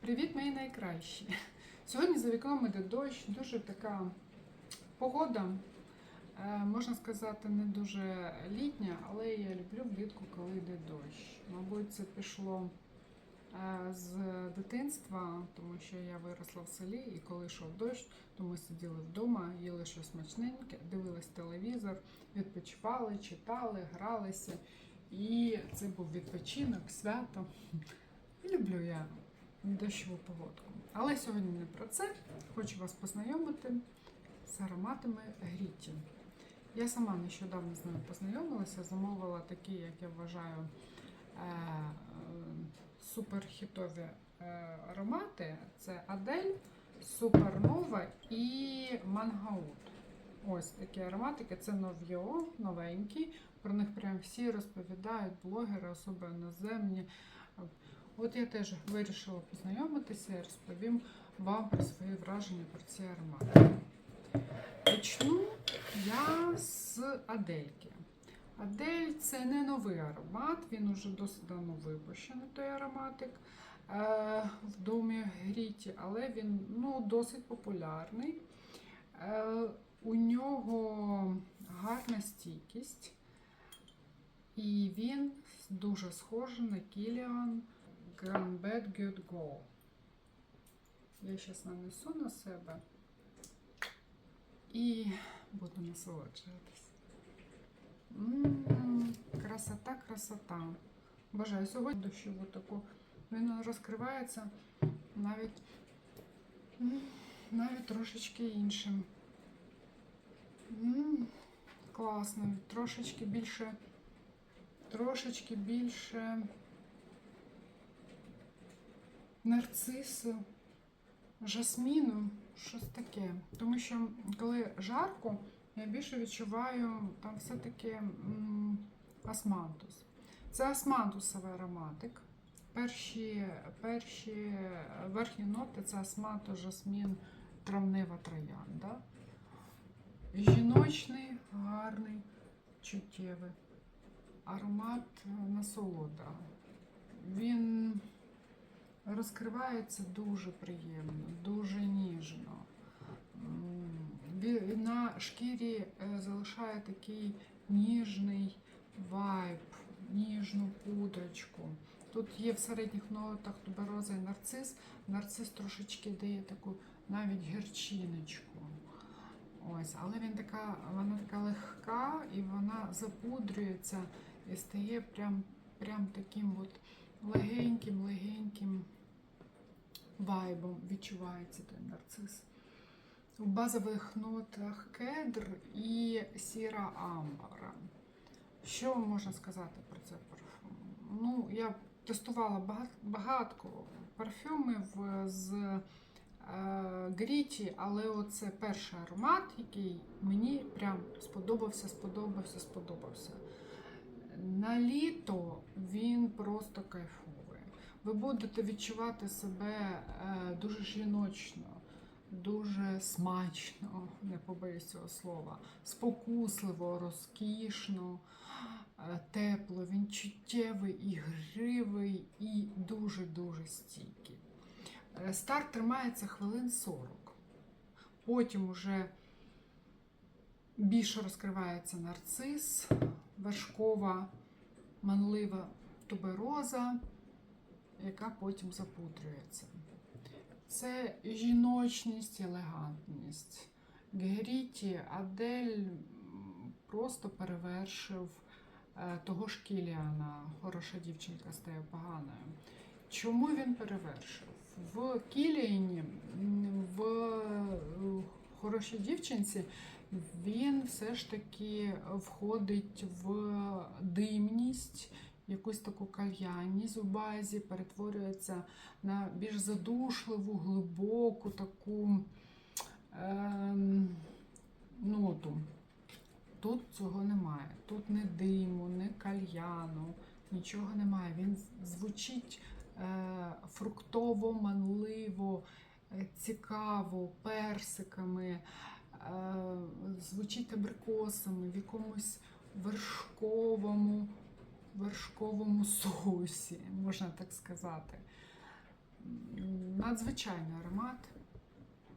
Привіт, мої найкращі! Сьогодні за вікном іде дощ, дуже така погода, е, можна сказати, не дуже літня, але я люблю влітку, коли йде дощ. Мабуть, це пішло е, з дитинства, тому що я виросла в селі, і коли йшов дощ, то ми сиділи вдома, їли щось смачненьке, дивились телевізор, відпочивали, читали, гралися. І це був відпочинок, свято. Люблю я дощову погодку. Але сьогодні не про це. Хочу вас познайомити з ароматами Гріті. Я сама нещодавно з ними познайомилася, замовила такі, як я вважаю, е, суперхітові е, аромати. Це Адель, Супернова і Мангаут. Ось такі ароматики. Це нов'йо, новенькі. Про них прям всі розповідають, блогери, особи іноземні. От я теж вирішила познайомитися і розповім вам про свої враження про ці аромати. Почну я з Адельки. Адель це не новий аромат, він уже досить давно випущений той ароматик е, в домі Гріті, але він ну, досить популярний. Е, у нього гарна стійкість, і він дуже схожий на Кіліан Bad Good Go. Я зараз нанесу на себе і буду насолоджуватись. Красота, красота. Бажаю сьогодні дощову таку. Він розкривається навіть, навіть трошечки іншим. Класно, трошечки більше, трошечки більше нарцису, жасміну, щось таке. Тому що коли жарко, я більше відчуваю там все-таки османтус. Це османтусовий ароматик. Перші, перші верхні ноти це османтус, жасмін, травнева троянда. Жіночний, гарний, чуттєвий. Аромат насолода. Він розкривається дуже приємно, дуже ніжно. На шкірі е, залишає такий ніжний вайб, ніжну пудрочку. Тут є в середніх нотах тубероза і нарцис. Нарцис трошечки дає таку навіть гірчиночку. Ось, але він така, вона така легка і вона запудрюється і стає прям, прям таким от легеньким, легеньким вайбом відчувається той нарцис. У базових нотах кедр і сіра амбара. Що можна сказати про цей парфум? Ну, я тестувала багато, парфюмів з е, Гріті, але оце перший аромат, який мені прям сподобався, сподобався, сподобався. На літо він просто кайфовий. Ви будете відчувати себе е, дуже жіночно, дуже смачно, не побоюсь цього слова, спокусливо, розкішно, е, тепло, він чуттєвий, ігривий і дуже-дуже стійкий. Е, Старт тримається хвилин 40. Потім уже більше розкривається нарцис, вершкова, манлива тубероза, яка потім запудрюється. Це жіночність, елегантність. Геріті Адель просто перевершив е, того ж Кіліана. Хороша дівчинка стає поганою. Чому він перевершив? В Кіліані, в е, хорошій дівчинці, він все ж таки входить в димність, якусь таку кальянність у базі, перетворюється на більш задушливу, глибоку таку ем, ноту. Тут цього немає. Тут не диму, не кальяну, нічого немає. Він звучить е, фруктово, манливо, е, цікаво, персиками, е, звучить абрикосами, в якомусь вершковому, вершковому соусі, можна так сказати. Надзвичайний аромат.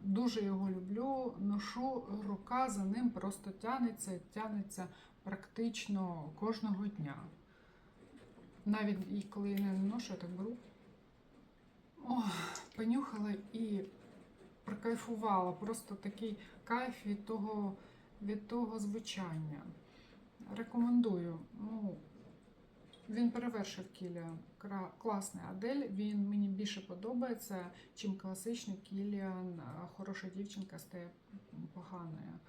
Дуже його люблю. Ношу рука за ним просто тянеться, тянеться практично кожного дня. Навіть коли я не ношу, я так беру. О, понюхала і прокайфувала. Просто такий кайф від того, від того звучання. Рекомендую. Ну, він перевершив Кіліан. Класний Адель. Він мені більше подобається, чим класичний Кіліан. Хороша дівчинка стає поганою.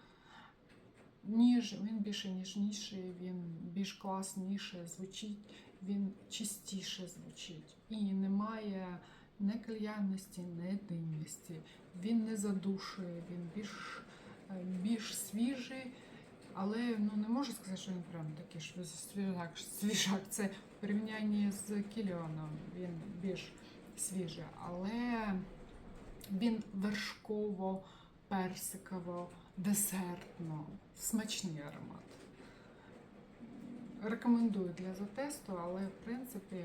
Ніж, він більше ніжніший, він більш класніше звучить, він чистіше звучить. І немає не кальянності, не димності. Він не задушує, він більш, е, більш свіжий. Але ну, не можу сказати, що він прям такий ж свіжак, свіжак. Це в порівнянні з Кіліоном він більш свіжий. Але він вершково, персиково, десертно, смачний аромат. Рекомендую для затесту, але в принципі,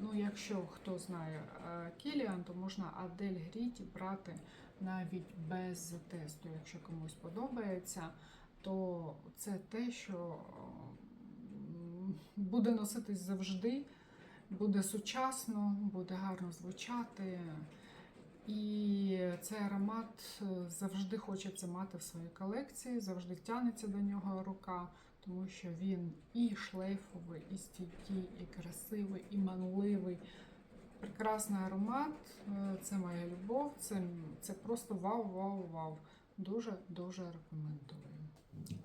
ну якщо хто знає е, Кіліан, то можна Адель Гріті брати навіть без тесту. Якщо комусь подобається, то це те, що буде носитись завжди, буде сучасно, буде гарно звучати. І цей аромат е, завжди хочеться мати в своїй колекції, завжди тягнеться до нього рука, тому що він і шлейфовий, і стійкий, і красивий, і манливий. Прекрасний аромат, е, це моя любов, це, це просто вау-вау-вау. Дуже-дуже рекомендую.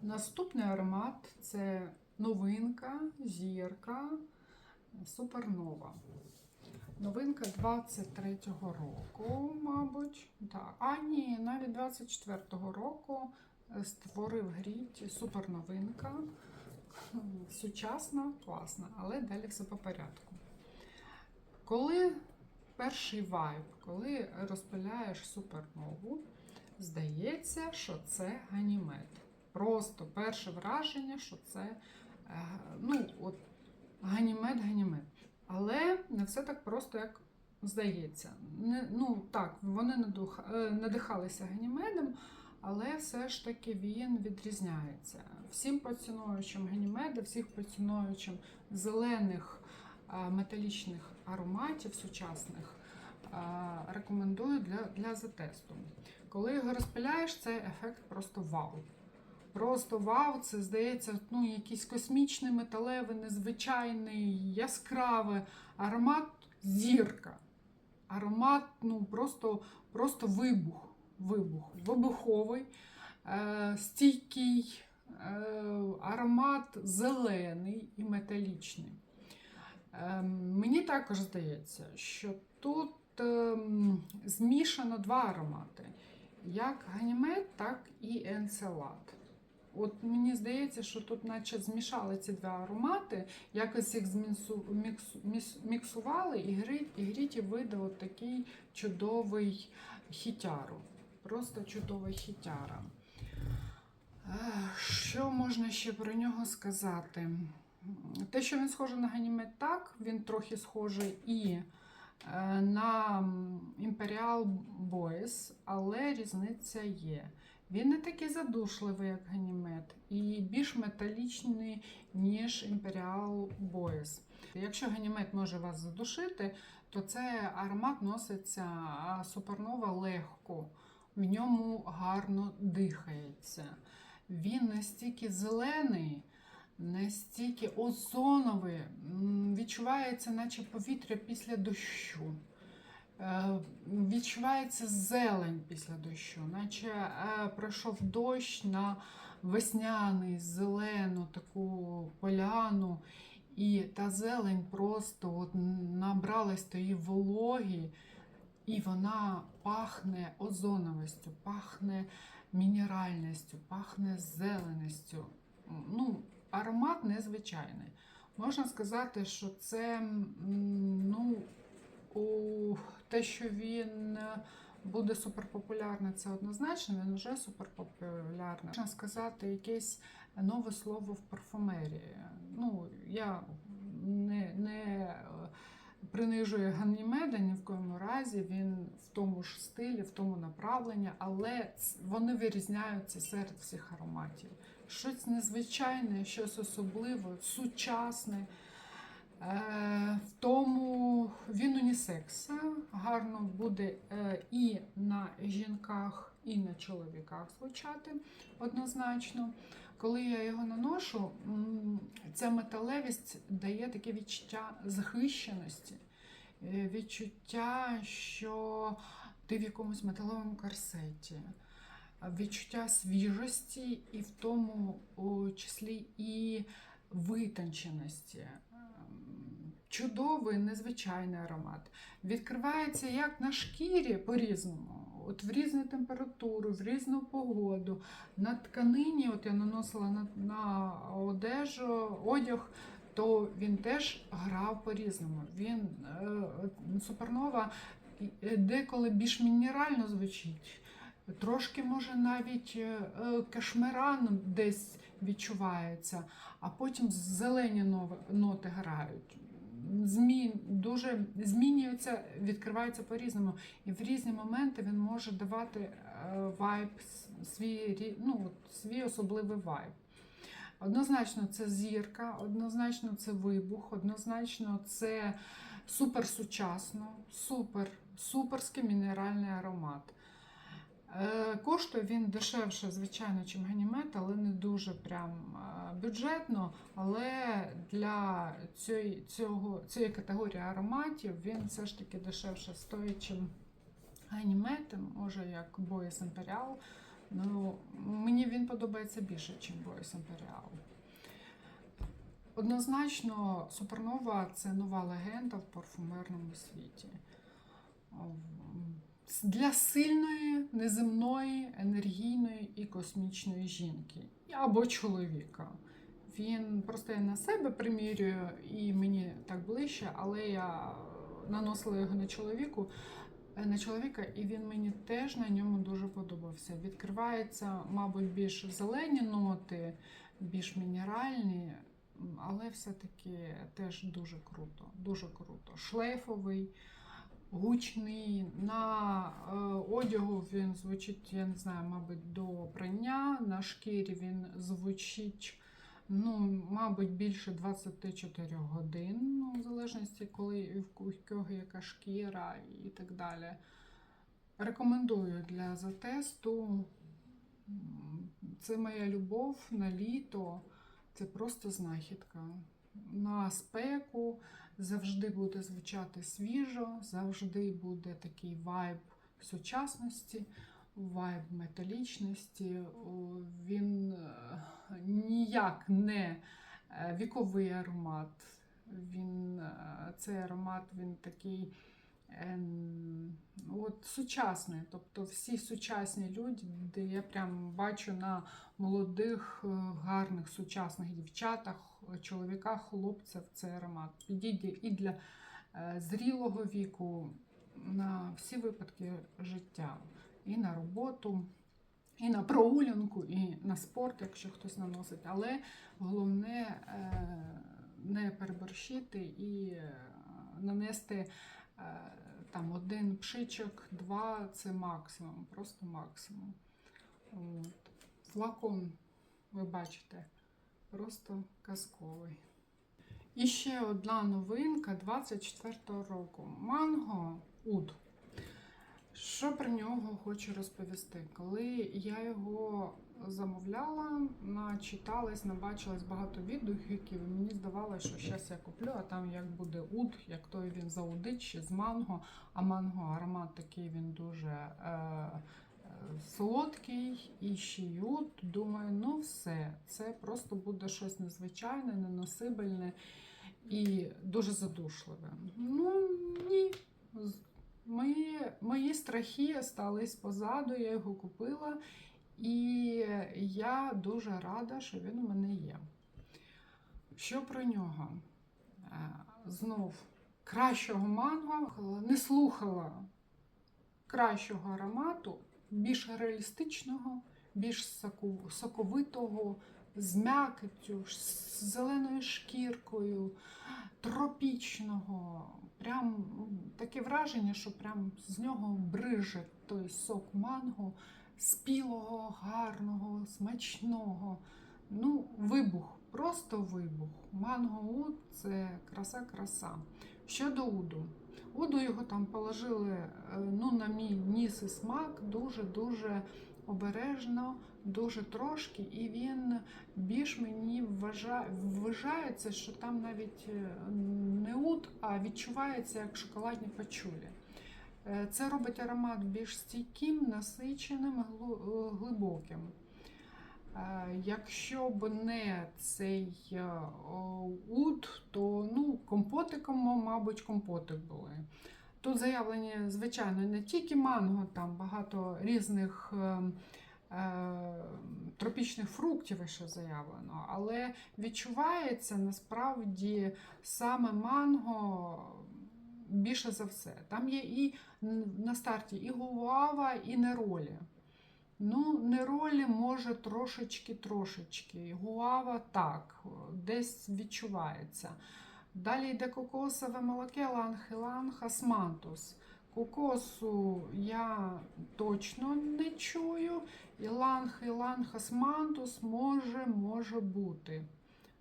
Наступний аромат це новинка, зірка, супернова. Новинка 23-го року, мабуть. Так. А ні, навіть 24-го року створив гріть суперновинка. Сучасна, класна, але далі все по порядку. Коли перший вайб, коли розпиляєш супернову, здається, що це ганімед. Просто перше враження, що це е, ну, от, ганімед-ганімед. Але не все так просто, як здається. Не, ну так, вони е, надихалися ганімедом, але все ж таки він відрізняється. Всім поціновувачам ганімеда, всіх поціновувачам зелених металічних ароматів сучасних рекомендую для, для затесту. Коли його розпиляєш, цей ефект просто вау. Просто вау, це здається, ну, якийсь космічний, металевий, незвичайний, яскравий аромат зірка. Аромат, ну, просто, просто вибух. Вибух. Вибуховий, е, стійкий, е, аромат зелений і металічний. Е, мені також здається, що тут е, змішано два аромати: як ганімед, так і енцелад. От мені здається, що тут, наче змішали ці два аромати, якось їх змінсу, міксу, міс- міксували, і гріті видав такий чудовий хітяру. Просто чудовий хітяра. Що можна ще про нього сказати? Те, що він схожий на ганімед, так, він трохи схожий і е, на Imperial Boys, але різниця є. Він не такий задушливий, як ганімед, і більш металічний, ніж Imperial Boys. Якщо ганімед може вас задушити, то цей аромат носиться супернова легко, в ньому гарно дихається. Він настільки зелений, настільки озоновий, відчувається, наче повітря після дощу. Е, Відчувається зелень після дощу, наче е, пройшов дощ на весняний, зелену таку поляну, і та зелень просто от набралась тої вологі, і вона пахне озоновістю, пахне мінеральністю, пахне зеленістю. Ну, аромат незвичайний. Можна сказати, що це ну, у те, що він буде суперпопулярний, це однозначно, він вже суперпопулярний. Можна сказати, якесь нове слово в парфумерії. Ну, я не, не принижує Ганімеда ні в коєму разі. Він в тому ж стилі, в тому направленні, але вони вирізняються серед всіх ароматів. Щось незвичайне, щось особливе, сучасне. Е, В тому він унісекс. Гарно буде е, і на жінках, і на чоловіках звучати однозначно. Коли я його наношу, ця металевість дає таке відчуття захищеності, е, відчуття, що ти в якомусь металевому корсеті, відчуття свіжості, і в тому числі і витонченості. Чудовий, незвичайний аромат. Відкривається як на шкірі по-різному, от в різну температуру, в різну погоду. На тканині, от я наносила на, на одежу, одяг, то він теж грав по-різному. Він е, супернова е, деколи більш мінерально звучить. Трошки, може, навіть е, кашмиран десь відчувається, а потім зелені ноти грають. Змін дуже змінюється, відкривається по-різному. І в різні моменти він може давати е, вайб, свій, ну, свій особливий вайб. Однозначно, це зірка, однозначно це вибух, однозначно це супер сучасно, супер, суперський мінеральний аромат. Е, Коштує він дешевше, звичайно, чим ганімет, але не дуже прям е, бюджетно. Але для цієї, цього, цієї категорії ароматів він все ж таки дешевше стоїть, чим ганімет, може як Боїс Imperial. Ну, мені він подобається більше, ніж Боїс Imperial. Однозначно, Супернова це нова легенда в парфумерному світі. Для сильної, неземної, енергійної і космічної жінки або чоловіка. Він просто я на себе примірюю, і мені так ближче, але я наносила його на чоловіку. На чоловіка, і він мені теж на ньому дуже подобався. Відкриваються, мабуть, більш зелені ноти, більш мінеральні, але все-таки теж дуже круто. Дуже круто. Шлейфовий, гучний. На е, одягу він звучить, я не знаю, мабуть, до прання. На шкірі він звучить, ну, мабуть, більше 24 годин, ну, в залежності, коли в кого яка шкіра і так далі. Рекомендую для затесту. Це моя любов на літо. Це просто знахідка. На спеку завжди буде звучати свіжо, завжди буде такий вайб сучасності, вайб металічності. Він е, ніяк не е, віковий аромат. Він, е, цей аромат він такий от, сучасний. Тобто всі сучасні люди, де я прям бачу на молодих, е, гарних сучасних дівчатах, чоловіках, хлопцях цей аромат. Підійде і для е, зрілого віку, на всі випадки життя, і на роботу. І на прогулянку, і на спорт, якщо хтось наносить. Але головне е, не переборщити і нанести там один пшичок, два це максимум, просто максимум. От. Флакон, ви бачите, просто казковий. І ще одна новинка 24-го року. Манго Уд. Що про нього хочу розповісти? Коли я його замовляла, начиталась, набачилась багато відгуків, і мені здавалося, що зараз я куплю, а там як буде уд, як той він заудить ще з манго. А манго аромат такий він дуже е, е, солодкий і ще й уд. Думаю, ну все, це просто буде щось незвичайне, неносибельне і дуже задушливе. Ну ні. Мої, мої страхи стались позаду, я його купила, і я дуже рада, що він у мене є. Що про нього? Е, Знов кращого манго не слухала кращого аромату, більш реалістичного, більш соковитого, з м'якиттю, з зеленою шкіркою, тропічного. Прям таке враження, що прям з нього бриже той сок манго, спілого, гарного, смачного. Ну, вибух, просто вибух. Манго уд це краса-краса. Щодо уду. Уду його там положили е, ну, на мій ніс і смак дуже-дуже обережно, дуже трошки, і він більш мені вважає, вважається, що там навіть е, не уд, а відчувається як шоколадні пачулі. Е, Це робить аромат більш стійким, насиченим, е, глибоким. Якщо б не цей уд, то ну, компотиком, мабуть, компоти були. Тут заявлені, звичайно, не тільки манго, там багато різних е, е, тропічних фруктів ще заявлено, але відчувається насправді саме манго більше за все. Там є і на старті і гуава, і неролі. Ну, неролі може трошечки-трошечки. Гуава так, десь відчувається. Далі йде кокосове молоке, ланг-іланг, асмантус. Кокосу я точно не чую. Іланг, іланг, асмантус може, може бути.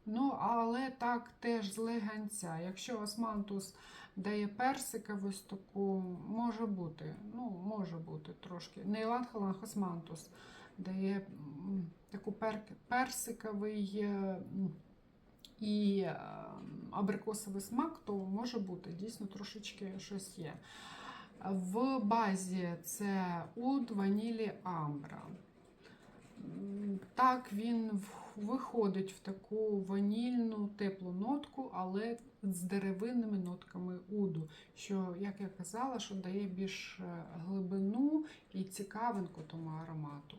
Ну, але так теж з легенця. Якщо османтус дає персика ось таку, може бути. Ну, може бути трошки. Не іланг, іланг, османтус дає таку персиковий е, і е, абрикосовий смак, то може бути дійсно трошечки щось є. В базі це уд, ванілі, амбра. Так, він виходить в таку ванільну теплу нотку, але з деревинними нотками уду, що, як я казала, що дає більш е, глибину і цікавинку тому аромату.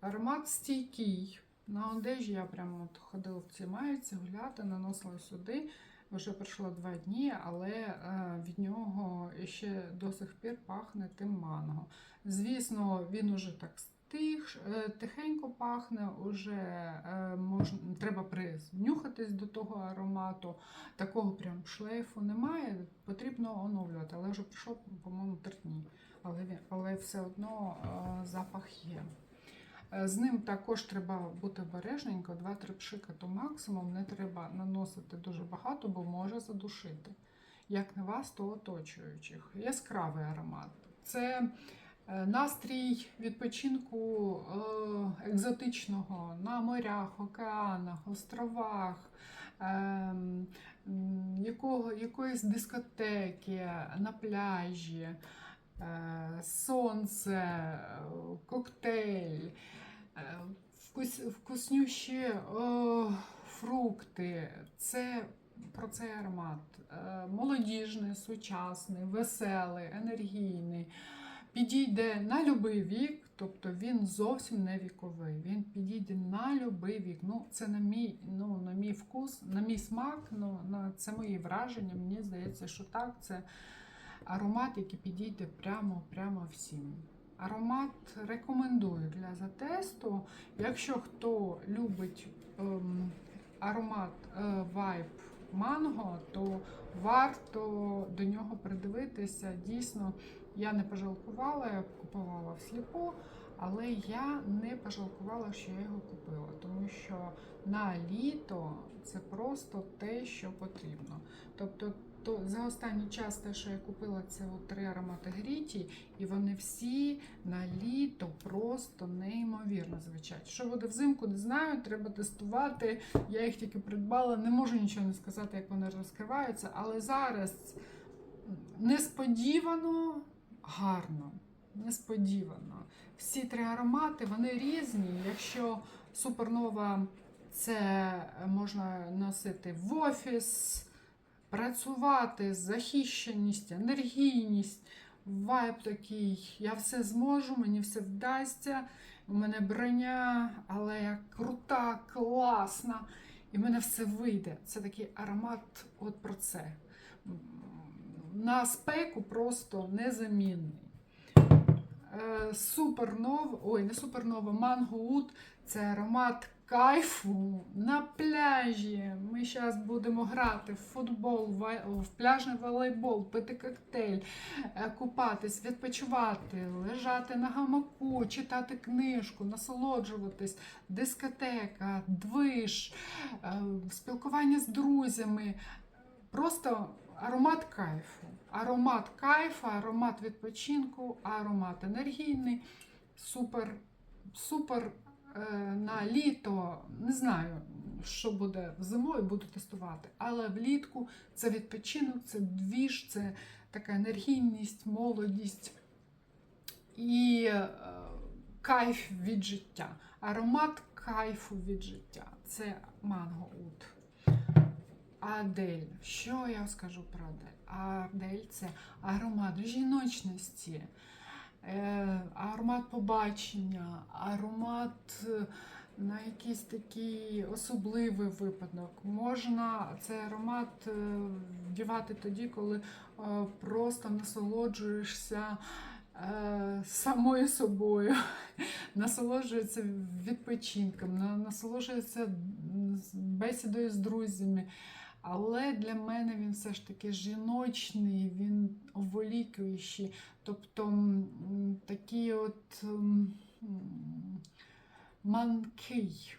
Аромат стійкий. На одежі я прямо от ходила в цій майці гуляти, наносила сюди. Вже пройшло два дні, але е, від нього ще до сих пір пахне тим манго. Звісно, він уже так стих, е, тихенько пахне, уже е, можна, треба принюхатись до того аромату. Такого прям шлейфу немає, потрібно оновлювати, але вже пройшло, по-моєму, три дні. Але, але все одно запах є. Е, З ним також треба бути обережненько, 2-3 пшика то максимум, не треба наносити дуже багато, бо може задушити. Як не вас, то оточуючих. Яскравий аромат. Це е, настрій відпочинку е, екзотичного на морях, океанах, островах, ем, якого, якоїсь дискотеки на пляжі, сонце, коктейль, вкус, вкуснющі е, фрукти. Це про цей аромат. Е, Молодіжний, сучасний, веселий, енергійний. Підійде на будь-який вік, тобто він зовсім не віковий. Він підійде на будь-який вік. Ну, це на мій, ну, на мій вкус, на мій смак, ну, на це мої враження. Мені здається, що так, це аромат, який підійде прямо, прямо всім. Аромат рекомендую для затесту. Якщо хто любить ем, аромат е, манго, то варто до нього придивитися. Дійсно, я не пожалкувала, я купувала всліпу, але я не пожалкувала, що я його купила, тому що на літо це просто те, що потрібно. Тобто, то за останній час те, що я купила, це от три аромати гріті, і вони всі на літо просто неймовірно звучать. Що буде взимку, не знаю, треба тестувати. Я їх тільки придбала, не можу нічого не сказати, як вони розкриваються, але зараз несподівано гарно. Несподівано. Всі три аромати вони різні. Якщо супернова це можна носити в офіс, працювати, захищеність, енергійність, вайб такий. Я все зможу, мені все вдасться. У мене броня, але я крута, класна, і в мене все вийде. Це такий аромат от про це. На спеку просто незамінний. Е, Супернова, ой, не супернова, Wood – це аромат кайфу на пляжі. Ми зараз будемо грати в футбол, в- в пляжний волейбол, пити коктейль, е, купатись, відпочивати, лежати на гамаку, читати книжку, насолоджуватись, дискотека, движ, е, спілкування з друзями. Просто аромат кайфу. Аромат кайфу, аромат відпочинку, аромат енергійний, супер, супер е, на літо. Не знаю, що буде зимою, буду тестувати. Але влітку це відпочинок, це двіж, це така енергійність, молодість і е, кайф від життя. Аромат кайфу від життя. Це манго ут. Адель. Що я скажу про Адель? Адель це аромат жіночності, е, аромат побачення, аромат е, на якийсь такий особливий випадок. Можна цей аромат е, вдівати тоді, коли просто насолоджуєшся самою собою, насолоджується відпочинком, на- насолоджується бесідою з друзями. Але для мене він все ж таки жіночний, він оволікуючий, тобто такий от м, м, манкий.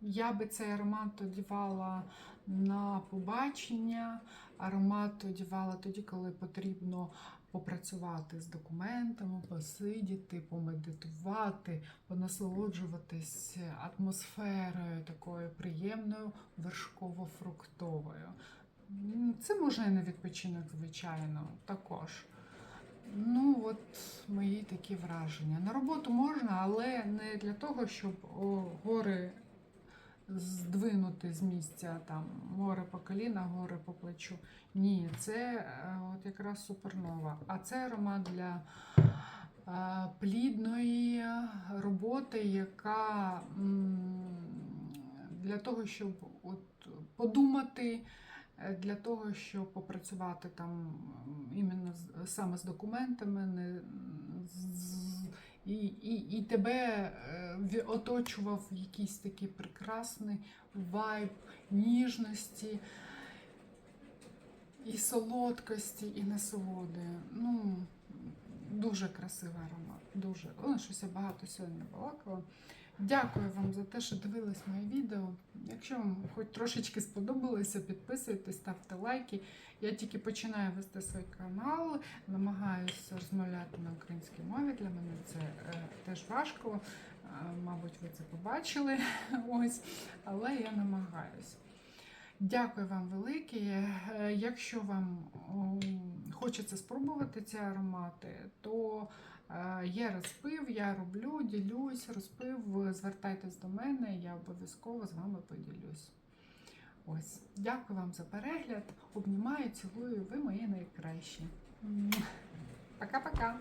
Я би цей аромат одягала на побачення, аромат одягала тоді, коли потрібно попрацювати з документами, посидіти, помедитувати, понасолоджуватись атмосферою такою приємною вершково-фруктовою. Це можна і на відпочинок, звичайно, також. Ну, от мої такі враження. На роботу можна, але не для того, щоб о, гори здвинути з місця, там море по коліна, гори по плечу. Ні, це е, от якраз супернова. А це аромат для е, плідної роботи, яка для того, щоб от подумати, е, для того, щоб попрацювати там іменно саме з документами, не з- і, і, і тебе е, оточував якийсь такий прекрасний вайб ніжності, і солодкості, і насолоди. Ну, дуже красивий аромат. Дуже. О, щось я багато сьогодні балакала. Дякую вам за те, що дивились моє відео. Якщо вам хоч трошечки сподобалося, підписуйтесь, ставте лайки. Я тільки починаю вести свій канал, намагаюся розмовляти на українській мові. Для мене це е, теж важко. Е, мабуть, ви це побачили. Ось, але я намагаюся. Дякую вам велике. Е, Якщо вам хочеться спробувати ці аромати, то є розпив, я роблю, ділюсь, розпив. Звертайтесь до мене, я обов'язково з вами поділюсь. Ось, дякую вам за перегляд. Обнімаю, цілую, ви мої найкращі. Пока-пока.